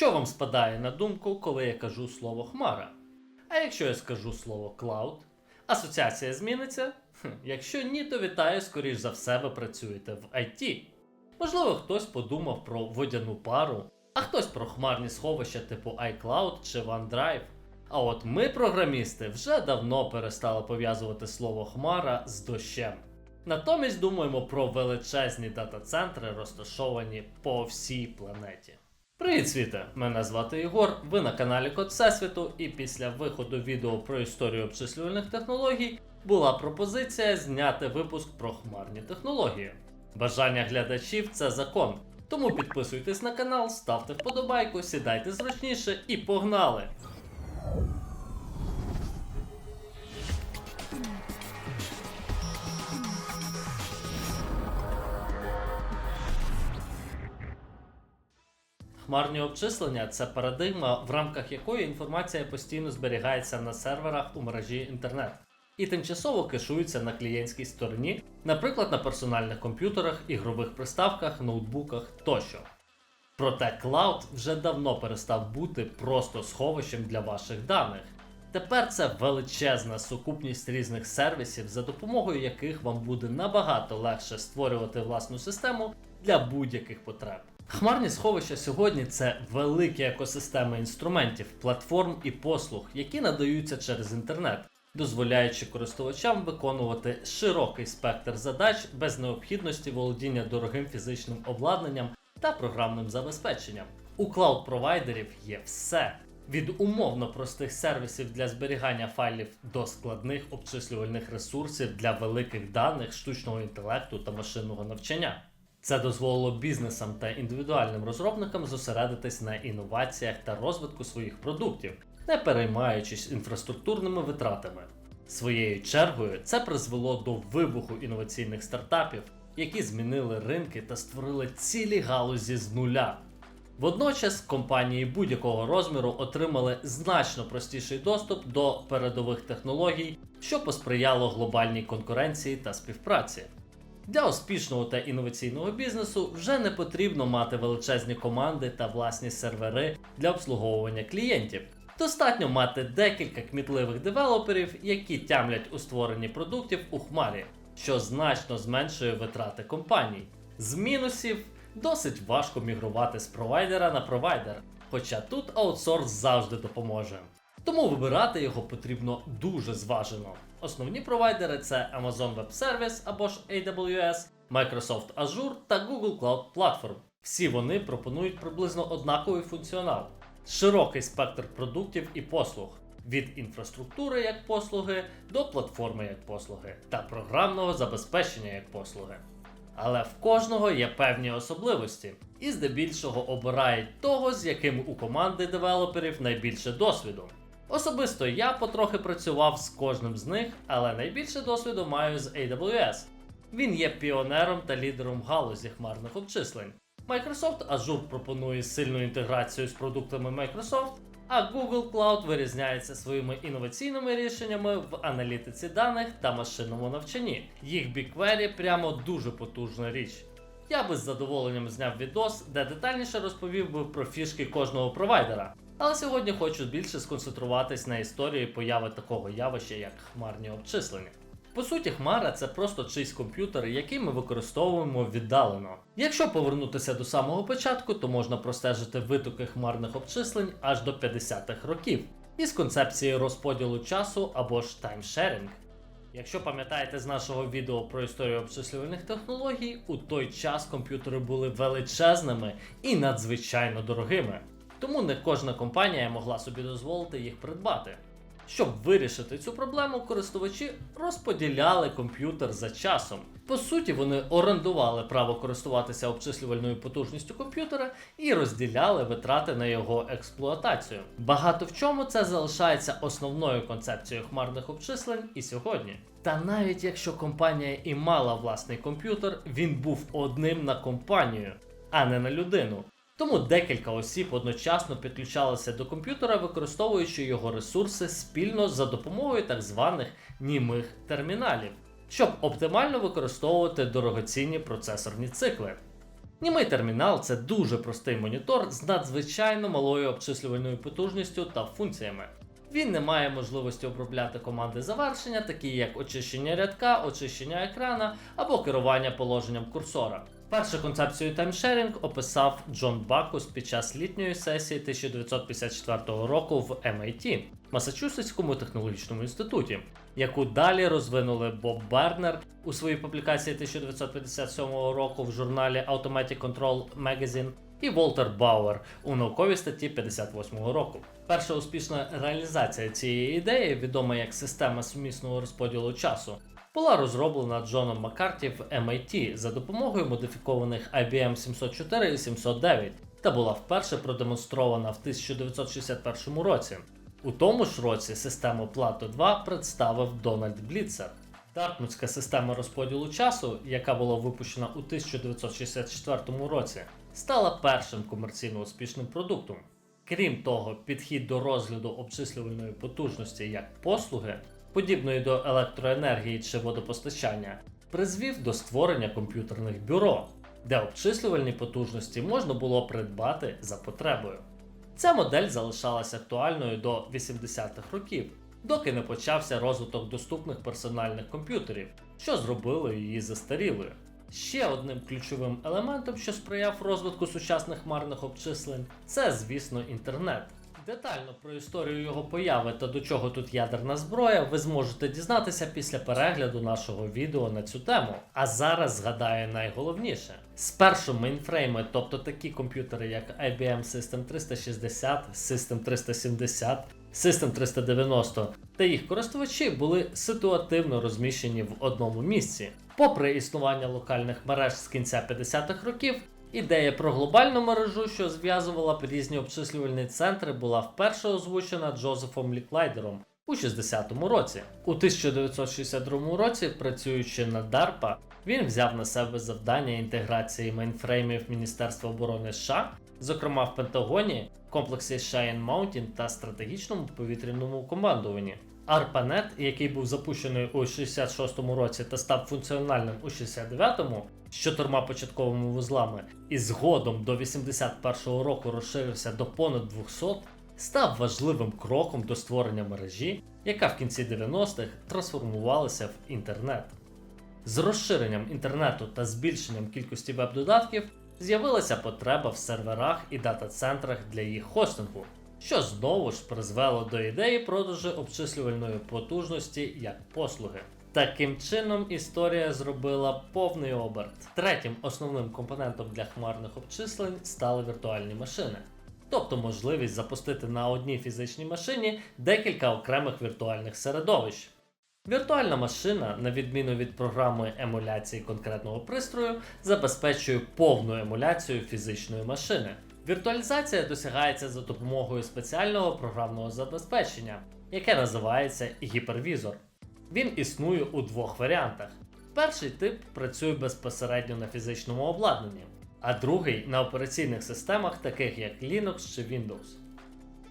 Що вам спадає на думку, коли я кажу слово хмара? А якщо я скажу слово cloud, асоціація зміниться? Якщо ні, то вітаю, скоріш за все, ви працюєте в IT. Можливо, хтось подумав про водяну пару, а хтось про хмарні сховища типу iCloud чи OneDrive. А от ми, програмісти, вже давно перестали пов'язувати слово хмара з дощем. Натомість думаємо про величезні дата-центри, розташовані по всій планеті. Привіт, світе! Мене звати Ігор, ви на каналі Код Всесвіту, і після виходу відео про історію обчислювальних технологій була пропозиція зняти випуск про хмарні технології. Бажання глядачів це закон. Тому підписуйтесь на канал, ставте вподобайку, сідайте зручніше і погнали! Хмарні обчислення це парадигма, в рамках якої інформація постійно зберігається на серверах у мережі інтернет і тимчасово кешується на клієнтській стороні, наприклад, на персональних комп'ютерах, ігрових приставках, ноутбуках тощо. Проте клауд вже давно перестав бути просто сховищем для ваших даних. Тепер це величезна сукупність різних сервісів, за допомогою яких вам буде набагато легше створювати власну систему для будь-яких потреб. Хмарні сховища сьогодні це великі екосистеми інструментів, платформ і послуг, які надаються через інтернет, дозволяючи користувачам виконувати широкий спектр задач без необхідності володіння дорогим фізичним обладнанням та програмним забезпеченням. У клауд-провайдерів є все. Від умовно простих сервісів для зберігання файлів до складних обчислювальних ресурсів для великих даних, штучного інтелекту та машинного навчання. Це дозволило бізнесам та індивідуальним розробникам зосередитись на інноваціях та розвитку своїх продуктів, не переймаючись інфраструктурними витратами. Своєю чергою це призвело до вибуху інноваційних стартапів, які змінили ринки та створили цілі галузі з нуля. Водночас компанії будь-якого розміру отримали значно простіший доступ до передових технологій, що посприяло глобальній конкуренції та співпраці. Для успішного та інноваційного бізнесу вже не потрібно мати величезні команди та власні сервери для обслуговування клієнтів. Достатньо мати декілька кмітливих девелоперів, які тямлять у створенні продуктів у хмарі, що значно зменшує витрати компаній. З мінусів досить важко мігрувати з провайдера на провайдер, хоча тут аутсорс завжди допоможе. Тому вибирати його потрібно дуже зважено. Основні провайдери це Amazon Web Service або ж AWS, Microsoft Azure та Google Cloud Platform. Всі вони пропонують приблизно однаковий функціонал, широкий спектр продуктів і послуг. Від інфраструктури як послуги до платформи як послуги та програмного забезпечення як послуги. Але в кожного є певні особливості, і здебільшого обирають того, з яким у команди девелоперів найбільше досвіду. Особисто я потрохи працював з кожним з них, але найбільше досвіду маю з AWS. Він є піонером та лідером галузі хмарних обчислень. Microsoft Azure пропонує сильну інтеграцію з продуктами Microsoft, а Google Cloud вирізняється своїми інноваційними рішеннями в аналітиці даних та машинному навчанні. Їх BigQuery прямо дуже потужна річ. Я би з задоволенням зняв відос, де детальніше розповів би про фішки кожного провайдера. Але сьогодні хочу більше сконцентруватись на історії появи такого явища, як хмарні обчислення. По суті, хмара це просто чийсь комп'ютер, який ми використовуємо віддалено. Якщо повернутися до самого початку, то можна простежити витоки хмарних обчислень аж до 50-х років із концепції розподілу часу або ж таймшерінг. Якщо пам'ятаєте з нашого відео про історію обчислювальних технологій, у той час комп'ютери були величезними і надзвичайно дорогими. Тому не кожна компанія могла собі дозволити їх придбати. Щоб вирішити цю проблему, користувачі розподіляли комп'ютер за часом. По суті, вони орендували право користуватися обчислювальною потужністю комп'ютера і розділяли витрати на його експлуатацію. Багато в чому це залишається основною концепцією хмарних обчислень і сьогодні. Та навіть якщо компанія і мала власний комп'ютер, він був одним на компанію, а не на людину. Тому декілька осіб одночасно підключалися до комп'ютера, використовуючи його ресурси спільно за допомогою так званих німих терміналів, щоб оптимально використовувати дорогоцінні процесорні цикли. Німий термінал це дуже простий монітор з надзвичайно малою обчислювальною потужністю та функціями. Він не має можливості обробляти команди завершення, такі як очищення рядка, очищення екрана або керування положенням курсора. Першу концепцію таймшерінг описав Джон Бакус під час літньої сесії 1954 року в MIT Масачусетському технологічному інституті, яку далі розвинули Боб Бернер у своїй публікації 1957 року в журналі Automatic Control Magazine і Волтер Бауер у науковій статті 58 року. Перша успішна реалізація цієї ідеї, відома як система сумісного розподілу часу, була розроблена Джоном Маккарті в MIT за допомогою модифікованих IBM 704 і 709 та була вперше продемонстрована в 1961 році. У тому ж році систему Plato 2 представив Дональд Бліцер. Дартмутська система розподілу часу, яка була випущена у 1964 році, стала першим комерційно успішним продуктом. Крім того, підхід до розгляду обчислювальної потужності як послуги, подібної до електроенергії чи водопостачання, призвів до створення комп'ютерних бюро, де обчислювальні потужності можна було придбати за потребою. Ця модель залишалася актуальною до 80-х років, доки не почався розвиток доступних персональних комп'ютерів, що зробило її застарілою. Ще одним ключовим елементом, що сприяв розвитку сучасних хмарних обчислень, це, звісно, інтернет. Детально про історію його появи та до чого тут ядерна зброя, ви зможете дізнатися після перегляду нашого відео на цю тему. А зараз згадаю найголовніше: спершу мейнфрейми, тобто такі комп'ютери, як IBM System 360, System 370, System 390 та їх користувачі були ситуативно розміщені в одному місці. Попри існування локальних мереж з кінця 50-х років, ідея про глобальну мережу, що зв'язувала б різні обчислювальні центри, була вперше озвучена Джозефом Ліклайдером у 60-му році. У 1962 році, працюючи на DARPA, він взяв на себе завдання інтеграції мейнфреймів Міністерства оборони США, зокрема в Пентагоні, комплексі Cheyenne Mountain та стратегічному повітряному командуванні. ARPANET, який був запущений у 66-му році та став функціональним у 69-му з чотирма початковими вузлами, і згодом до 81-го року розширився до понад 200, став важливим кроком до створення мережі, яка в кінці 90-х трансформувалася в інтернет. З розширенням інтернету та збільшенням кількості веб-додатків з'явилася потреба в серверах і дата-центрах для їх хостингу, що знову ж призвело до ідеї продажу обчислювальної потужності як послуги. Таким чином, історія зробила повний оберт. Третім основним компонентом для хмарних обчислень стали віртуальні машини, тобто можливість запустити на одній фізичній машині декілька окремих віртуальних середовищ. Віртуальна машина, на відміну від програми емуляції конкретного пристрою, забезпечує повну емуляцію фізичної машини. Віртуалізація досягається за допомогою спеціального програмного забезпечення, яке називається гіпервізор. Він існує у двох варіантах. Перший тип працює безпосередньо на фізичному обладнанні, а другий на операційних системах, таких як Linux чи Windows.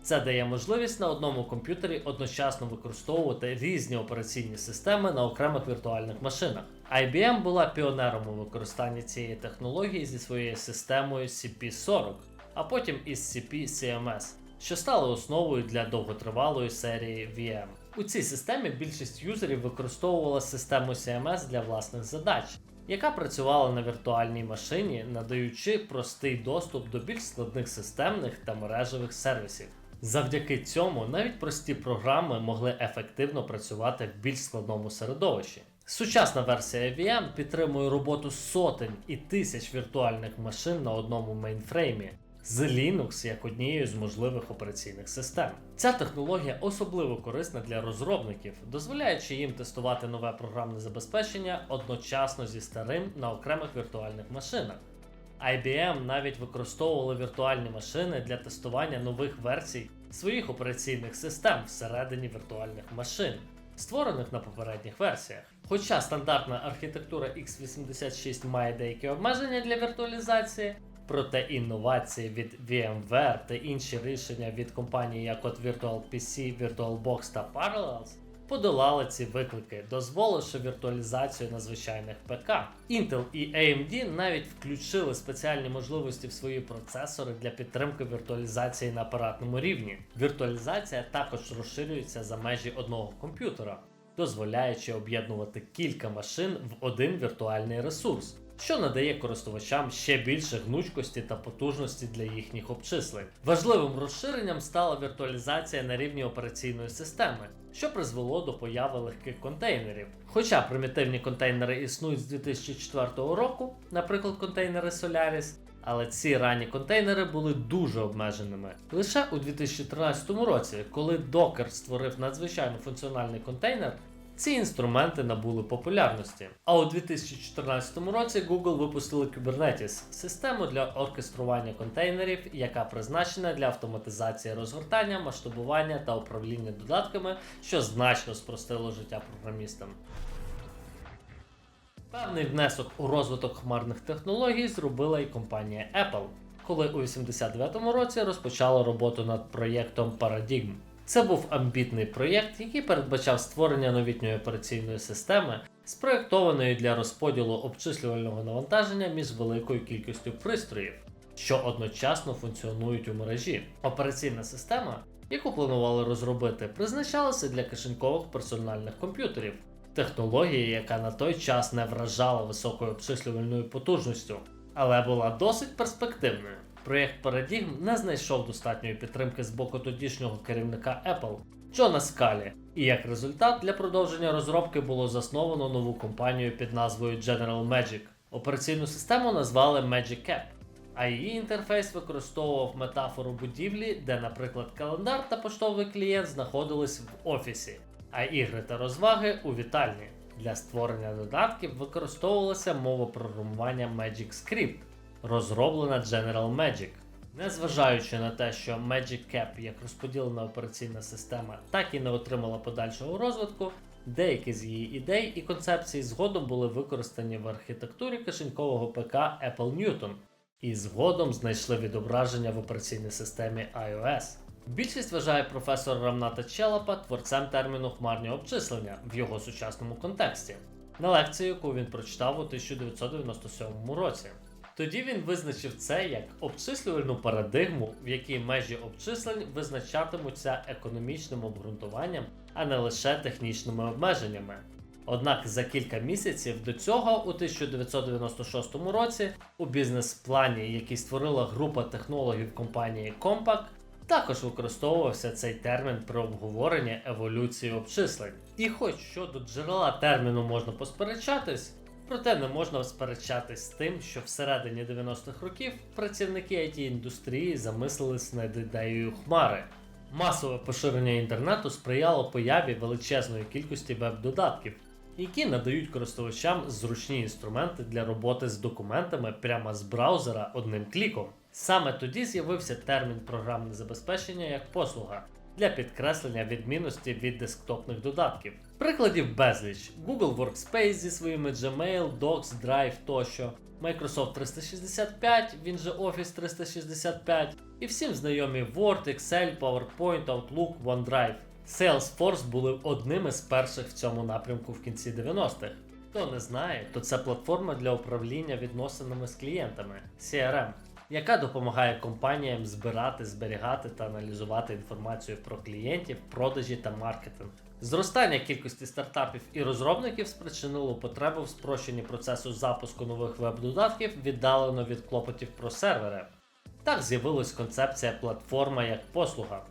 Це дає можливість на одному комп'ютері одночасно використовувати різні операційні системи на окремих віртуальних машинах. IBM була піонером у використанні цієї технології зі своєю системою CP40, а потім із CP-CMS, що стало основою для довготривалої серії VM. У цій системі більшість юзерів використовувала систему CMS для власних задач, яка працювала на віртуальній машині, надаючи простий доступ до більш складних системних та мережевих сервісів. Завдяки цьому навіть прості програми могли ефективно працювати в більш складному середовищі. Сучасна версія VM підтримує роботу сотень і тисяч віртуальних машин на одному мейнфреймі з Linux як однією з можливих операційних систем. Ця технологія особливо корисна для розробників, дозволяючи їм тестувати нове програмне забезпечення одночасно зі старим на окремих віртуальних машинах. IBM навіть використовували віртуальні машини для тестування нових версій своїх операційних систем всередині віртуальних машин, створених на попередніх версіях. Хоча стандартна архітектура x86 має деякі обмеження для віртуалізації, проте інновації від VMware та інші рішення від компаній, як от VirtualPC, VirtualBox та Parallels, подолали ці виклики, дозволивши віртуалізацію на звичайних ПК. Intel і AMD навіть включили спеціальні можливості в свої процесори для підтримки віртуалізації на апаратному рівні. Віртуалізація також розширюється за межі одного комп'ютера, дозволяючи об'єднувати кілька машин в один віртуальний ресурс що надає користувачам ще більше гнучкості та потужності для їхніх обчислень. Важливим розширенням стала віртуалізація на рівні операційної системи, що призвело до появи легких контейнерів. Хоча примітивні контейнери існують з 2004 року, наприклад, контейнери Solaris, але ці ранні контейнери були дуже обмеженими. Лише у 2013 році, коли Docker створив надзвичайно функціональний контейнер, ці інструменти набули популярності. А у 2014 році Google випустили Kubernetes систему для оркестрування контейнерів, яка призначена для автоматизації розгортання, масштабування та управління додатками, що значно спростило життя програмістам. Певний внесок у розвиток хмарних технологій зробила і компанія Apple, коли у 89-му році розпочала роботу над проєктом Paradigm. Це був амбітний проєкт, який передбачав створення новітньої операційної системи, спроєктованої для розподілу обчислювального навантаження між великою кількістю пристроїв, що одночасно функціонують у мережі. Операційна система, яку планували розробити, призначалася для кишенькових персональних комп'ютерів, технологія, яка на той час не вражала високою обчислювальною потужністю, але була досить перспективною. Проєкт Paradigm не знайшов достатньої підтримки з боку тодішнього керівника Apple Джона Скалі, і як результат для продовження розробки було засновано нову компанію під назвою General Magic. Операційну систему назвали Magic App, а її інтерфейс використовував метафору будівлі, де, наприклад, календар та поштовий клієнт знаходились в офісі, а ігри та розваги у вітальні. Для створення додатків використовувалася мова програмування Magic Script розроблена General Magic. Незважаючи на те, що Magic Cap як розподілена операційна система так і не отримала подальшого розвитку, деякі з її ідей і концепцій згодом були використані в архітектурі кишенькового ПК Apple Newton і згодом знайшли відображення в операційній системі iOS. Більшість вважає професора Рамната Челапа творцем терміну хмарні обчислення в його сучасному контексті, на лекцію, яку він прочитав у 1997 році. Тоді він визначив це як обчислювальну парадигму, в якій межі обчислень визначатимуться економічним обґрунтуванням, а не лише технічними обмеженнями. Однак за кілька місяців до цього, у 1996 році, у бізнес-плані, який створила група технологів компанії Compaq, також використовувався цей термін при обговоренні еволюції обчислень. І хоч щодо джерела терміну можна посперечатись, Проте не можна сперечатись з тим, що всередині 90-х років працівники it індустрії замислились над ідеєю хмари. Масове поширення інтернету сприяло появі величезної кількості веб-додатків, які надають користувачам зручні інструменти для роботи з документами прямо з браузера одним кліком. Саме тоді з'явився термін програмне забезпечення як послуга для підкреслення відмінності від десктопних додатків. Прикладів безліч: Google Workspace зі своїми Gmail, Docs, Drive тощо, Microsoft 365, він же Office 365, і всім знайомі Word, Excel, PowerPoint, Outlook, OneDrive. Salesforce були одними з перших в цьому напрямку в кінці 90-х. Хто не знає, то це платформа для управління відносинами з клієнтами CRM яка допомагає компаніям збирати, зберігати та аналізувати інформацію про клієнтів, продажі та маркетинг. Зростання кількості стартапів і розробників спричинило потребу в спрощенні процесу запуску нових веб-додатків віддалено від клопотів про сервери. Так з'явилась концепція платформа як послуга.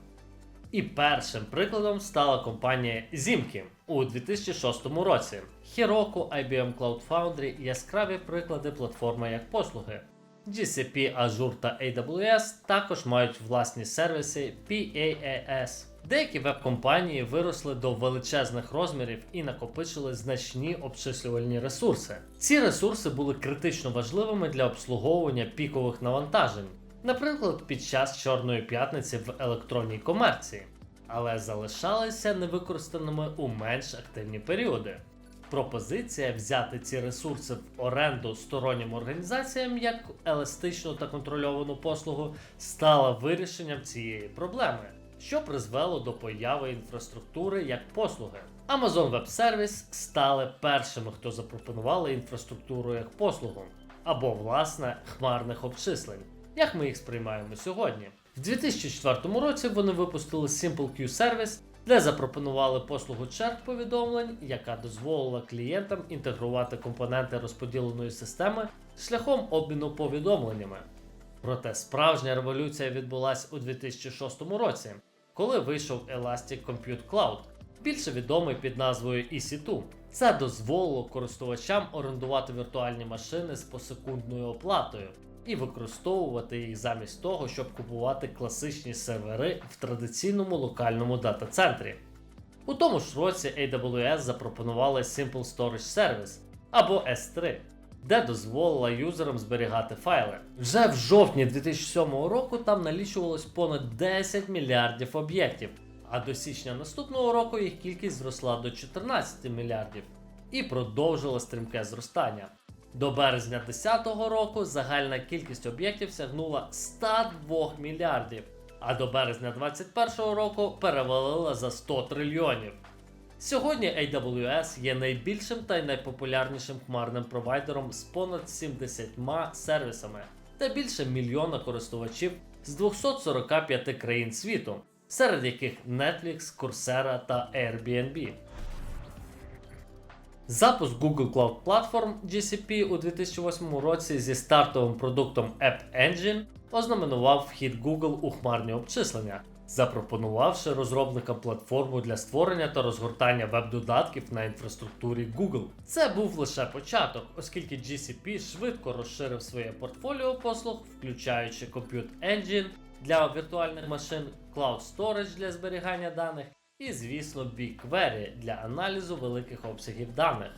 І першим прикладом стала компанія Zimki у 2006 році. Heroku, IBM Cloud Foundry яскраві приклади платформи як послуги. GCP, Azure та AWS також мають власні сервіси PaaS. Деякі веб-компанії виросли до величезних розмірів і накопичили значні обчислювальні ресурси. Ці ресурси були критично важливими для обслуговування пікових навантажень, наприклад, під час Чорної п'ятниці в електронній комерції, але залишалися невикористаними у менш активні періоди. Пропозиція взяти ці ресурси в оренду стороннім організаціям як еластичну та контрольовану послугу стала вирішенням цієї проблеми. що призвело до появи інфраструктури як послуги. Amazon Web Service стали першими, хто запропонували інфраструктуру як послугу, або власне хмарних обчислень, як ми їх сприймаємо сьогодні. В 2004 році вони випустили SimpleQ Service, де запропонували послугу черг повідомлень, яка дозволила клієнтам інтегрувати компоненти розподіленої системи шляхом обміну повідомленнями. Проте справжня революція відбулася у 2006 році, коли вийшов Elastic Compute Cloud, більше відомий під назвою EC2. Це дозволило користувачам орендувати віртуальні машини з посекундною оплатою і використовувати їх замість того, щоб купувати класичні сервери в традиційному локальному дата-центрі. У тому ж році AWS запропонували Simple Storage Service або S3, де дозволила юзерам зберігати файли. Вже в жовтні 2007 року там налічувалось понад 10 мільярдів об'єктів, а до січня наступного року їх кількість зросла до 14 мільярдів і продовжила стрімке зростання. До березня 2010 року загальна кількість об'єктів сягнула 102 мільярдів, а до березня 2021 року перевалила за 100 трильйонів. Сьогодні AWS є найбільшим та найпопулярнішим хмарним провайдером з понад 70 сервісами та більше мільйона користувачів з 245 країн світу, серед яких Netflix, Coursera та Airbnb. Запуск Google Cloud Platform GCP у 2008 році зі стартовим продуктом App Engine ознаменував вхід Google у хмарні обчислення, запропонувавши розробникам платформу для створення та розгортання веб-додатків на інфраструктурі Google. Це був лише початок, оскільки GCP швидко розширив своє портфоліо послуг, включаючи Compute Engine для віртуальних машин, Cloud Storage для зберігання даних і, звісно, BigQuery для аналізу великих обсягів даних.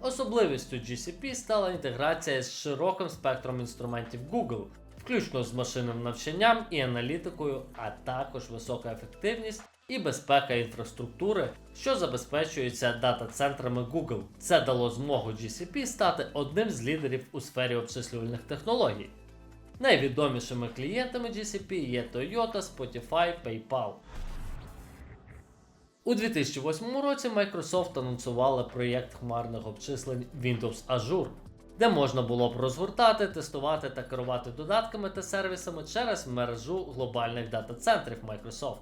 Особливістю GCP стала інтеграція з широким спектром інструментів Google, включно з машинним навчанням і аналітикою, а також висока ефективність і безпека інфраструктури, що забезпечується дата-центрами Google. Це дало змогу GCP стати одним з лідерів у сфері обчислювальних технологій. Найвідомішими клієнтами GCP є Toyota, Spotify, PayPal. У 2008 році Microsoft анонсувала проєкт хмарних обчислень Windows Azure, де можна було б розгортати, тестувати та керувати додатками та сервісами через мережу глобальних дата-центрів Microsoft.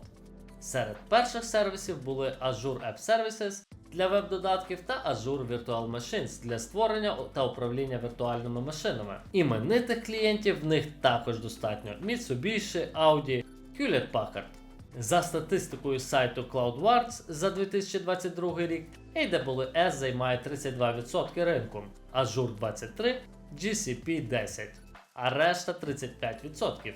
Серед перших сервісів були Azure App Services для веб-додатків та Azure Virtual Machines для створення та управління віртуальними машинами. Іменитих клієнтів в них також достатньо: Mitsubishi, Audi, Hewlett Packard. За статистикою сайту CloudWards за 2022 рік, AWS займає 32% ринку, Azure 23%, GCP 10%, а решта 35%.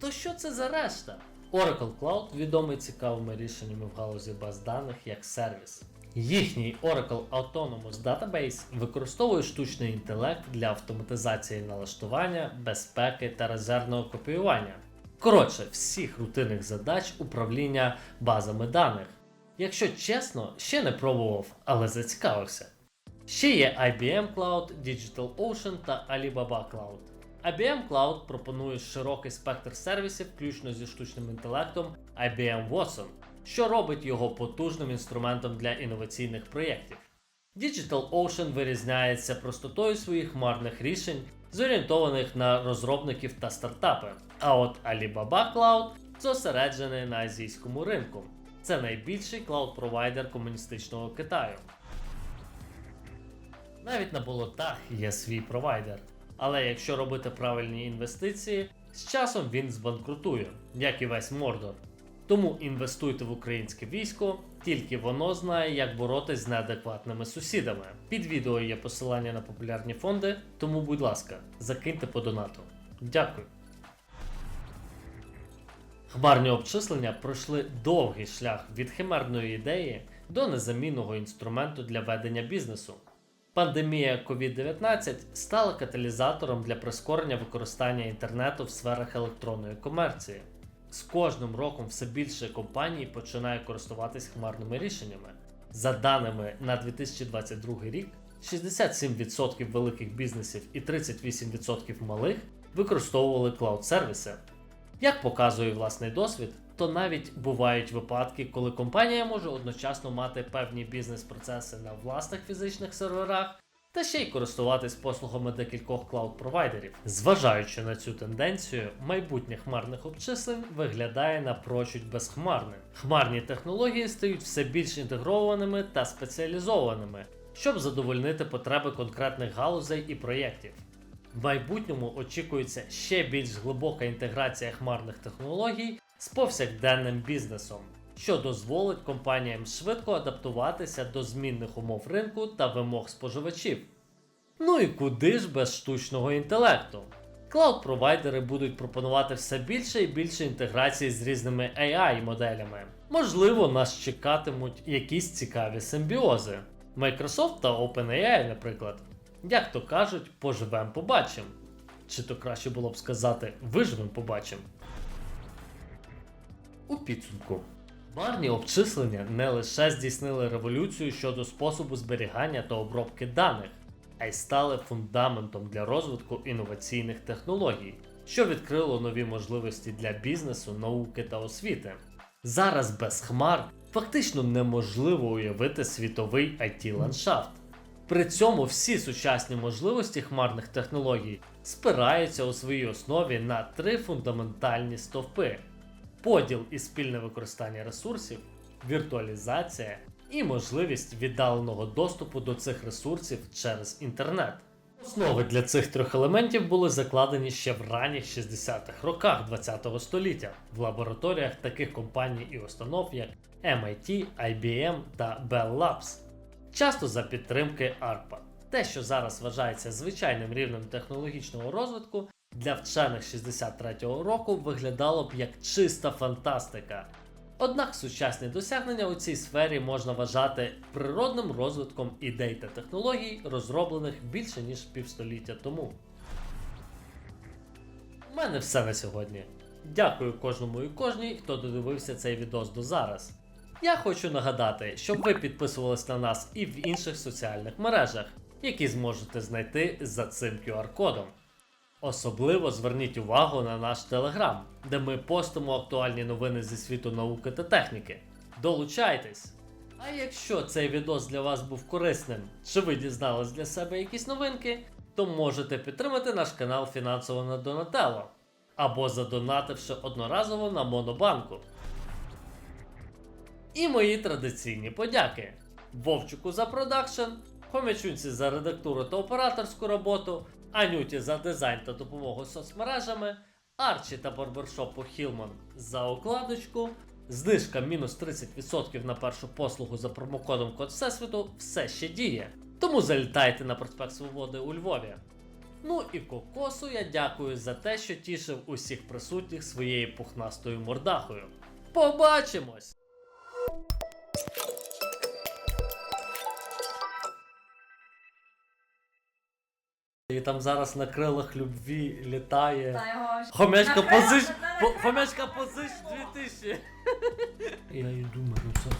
То що це за решта? Oracle Cloud відомий цікавими рішеннями в галузі баз даних як сервіс. Їхній Oracle Autonomous Database використовує штучний інтелект для автоматизації налаштування, безпеки та резервного копіювання. Коротше, всіх рутинних задач управління базами даних. Якщо чесно, ще не пробував, але зацікавився. Ще є IBM Cloud, DigitalOcean та Alibaba Cloud. IBM Cloud пропонує широкий спектр сервісів, включно зі штучним інтелектом IBM Watson, що робить його потужним інструментом для інноваційних проєктів. DigitalOcean вирізняється простотою своїх хмарних рішень, зорієнтованих на розробників та стартапи. А от Alibaba Cloud зосереджений на азійському ринку. Це найбільший клауд-провайдер комуністичного Китаю. Навіть на болотах є свій провайдер. Але якщо робити правильні інвестиції, з часом він збанкрутує, як і весь Мордор. Тому інвестуйте в українське військо, тільки воно знає, як боротись з неадекватними сусідами. Під відео є посилання на популярні фонди, тому, будь ласка, закиньте по донату. Дякую. Хмарні обчислення пройшли довгий шлях від химерної ідеї до незамінного інструменту для ведення бізнесу. Пандемія COVID-19 стала каталізатором для прискорення використання інтернету в сферах електронної комерції. З кожним роком все більше компаній починає користуватись хмарними рішеннями. За даними на 2022 рік, 67% великих бізнесів і 38% малих використовували клауд-сервіси. Як показує власний досвід, то навіть бувають випадки, коли компанія може одночасно мати певні бізнес-процеси на власних фізичних серверах та ще й користуватись послугами декількох клауд-провайдерів. Зважаючи на цю тенденцію, майбутнє хмарних обчислень виглядає напрочуд безхмарним. Хмарні технології стають все більш інтегрованими та спеціалізованими, щоб задовольнити потреби конкретних галузей і проєктів. В майбутньому очікується ще більш глибока інтеграція хмарних технологій з повсякденним бізнесом, що дозволить компаніям швидко адаптуватися до змінних умов ринку та вимог споживачів. Ну і куди ж без штучного інтелекту? Клауд-провайдери будуть пропонувати все більше і більше інтеграції з різними AI-моделями. Можливо, нас чекатимуть якісь цікаві симбіози. Microsoft та OpenAI, наприклад. Як то кажуть, поживем побачим. Чи то краще було б сказати виживем побачим. У підсумку. Хмарні обчислення не лише здійснили революцію щодо способу зберігання та обробки даних, а й стали фундаментом для розвитку інноваційних технологій, що відкрило нові можливості для бізнесу, науки та освіти. Зараз без хмар фактично неможливо уявити світовий it ландшафт При цьому всі сучасні можливості хмарних технологій спираються у своїй основі на три фундаментальні стовпи: поділ і спільне використання ресурсів, віртуалізація і можливість віддаленого доступу до цих ресурсів через інтернет. Основи для цих трьох елементів були закладені ще в ранніх 60-х роках ХХ століття в лабораторіях таких компаній і установ, як MIT, IBM та Bell Labs, часто за підтримки ARPA. Те, що зараз вважається звичайним рівнем технологічного розвитку, для вчених 63-го року виглядало б як чиста фантастика. Однак сучасні досягнення у цій сфері можна вважати природним розвитком ідей та технологій, розроблених більше ніж півстоліття тому. У мене все на сьогодні. Дякую кожному і кожній, хто додивився цей відос до зараз. Я хочу нагадати, щоб ви підписувались на нас і в інших соціальних мережах, які зможете знайти за цим QR-кодом. Особливо зверніть увагу на наш телеграм, де ми постимо актуальні новини зі світу науки та техніки. Долучайтесь! А якщо цей відос для вас був корисним, чи ви дізнались для себе якісь новинки, то можете підтримати наш канал фінансово на Donatello або задонативши одноразово на Монобанку. І мої традиційні подяки: Вовчику за продакшн, Хомячунці за редактуру та операторську роботу, Анюті за дизайн та допомогу соцмережами, Арчі та барбершопу Хілман за окладочку, знижка мінус 30% на першу послугу за промокодом Код Всесвіту все ще діє. Тому залітайте на проспект Свободи у Львові. Ну і кокосу я дякую за те, що тішив усіх присутніх своєю пухнастою мордахою. Побачимось! І там зараз на крилах любві літає. Та його ж- Хомячка На крилах, позич. на- по- Хомячка позич 2000. Я йду мене це.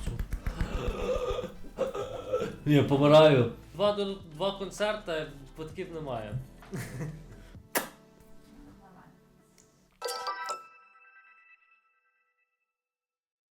Я помираю. Два, до- два концерти, квитків немає.